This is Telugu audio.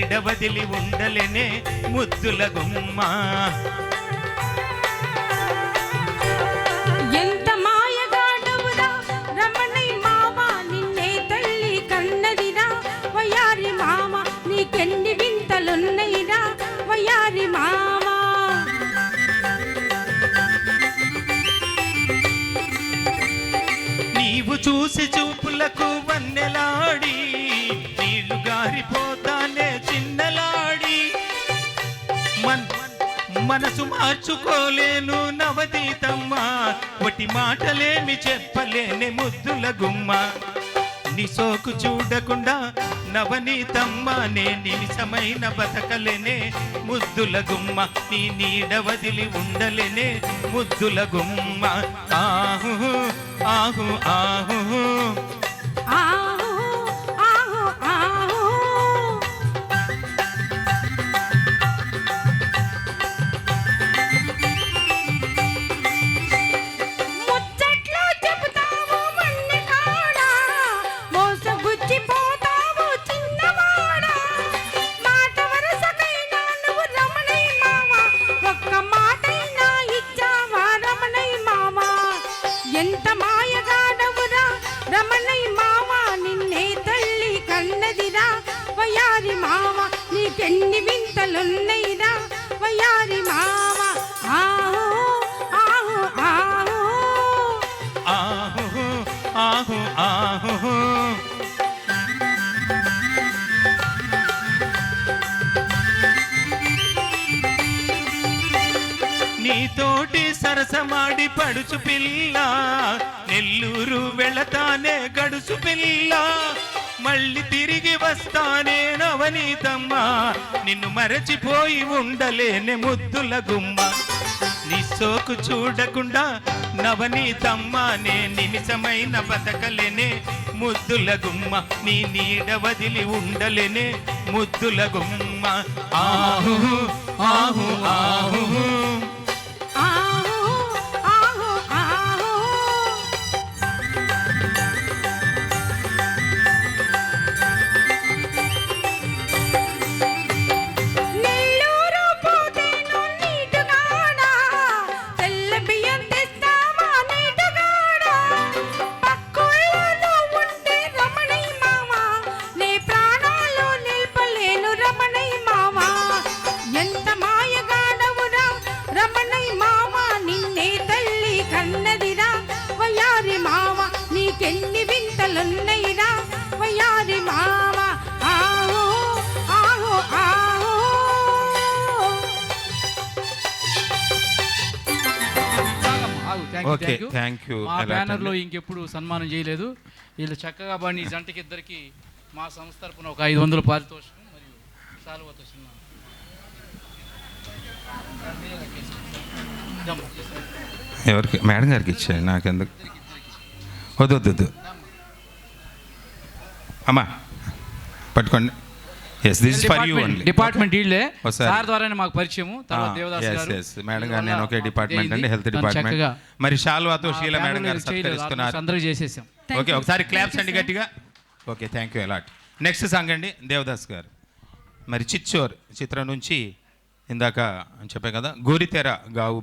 ఇడవదిలి ఉండలేనే ముద్దుల గుమ్మ. ఎంత మాయగాడవురా రమణై మామ నిన్నే తల్లి కన్నదిరా. వయారి మామ నీకెన్ని వింతలున్నయిరా. వయారి మామ. నీవు చూసి చూపులకు వన్నెలాడి నీళ్ళు గారిపోతానే మనసు మార్చుకోలేను నవదీతమ్మ. ఒటి మాటలేమి చెప్పలేని ముద్దుల గుమ్మ. నీ సోకు చూడకుండా నవనీతమ్మ నే నిమిషమైన బతకలేనే ముద్దుల గుమ్మ. నీ నీడ వదిలి ఉండలేనే ముద్దుల గుమ్మ. ఆహు ఆహు ఆహు. ఎన్ని వింతలున్నైరా వయారి మామ. ఆహో ఆహో ఆహో. ఆహు ఆహు ఆహు. నీతోటి సరసమాడి పడుచు పిల్ల నెల్లూరు వెళతానే గడుచు పిల్ల. మళ్ళీ తిరిగి వస్తానే నవనీతమ్మ. నిన్ను మరచిపోయి ఉండలేనే ముద్దుల గుమ్మ. నీ సోకు చూడకుండా నవనీతమ్మ నే నిమిషమైన బతకలేనే ముద్దుల గుమ్మ. నీ నీడ వదిలి ఉండలేనే ముద్దుల గుమ్మ. ఆహు ఆహు ఆహు. నీకెన్ని వింతలున్నయిరా వయారి మామ ఆహో ఆహో ఆహో ఓకే థ్యాంక్ యూ మా బ్యానర్లో ఇంకెప్పుడు సన్మానం చేయలేదు. వీళ్ళు చక్కగా బాడి జంటకి ఇద్దరికి మా సంస్థ తరపున ఒక ఐదు వందల పారితోషికం మరియు సాల్వతో చిన్న ఎవరికి? మేడం గారికి ఇచ్చాయి నాకెందుకు? వద్దు వద్దు వద్దు. అమ్మా పట్టుకోండి. Yes this for you only department వీళ్ళే. సార్ ద్వారానే మాకు పరిచయము తర్వాత దేవదాస్ గారు. మేడం గారు నేను ఒకే డిపార్ట్మెంట్ అండి హెల్త్ డిపార్ట్మెంట్ మరి షాల్వాతో షీల మేడం గారు. సత్కరిస్తున్నారు. అందరూ చేసేసాం. ఓకే ఒకసారి క్లాప్స్ అండి గట్టిగా. Okay thank you a lot next song అండి దేవదాస్ గారు. మరి చిచ్చోర్ చిత్రం నుంచి ఇందాక చెప్పే కదా గోరితెర గావు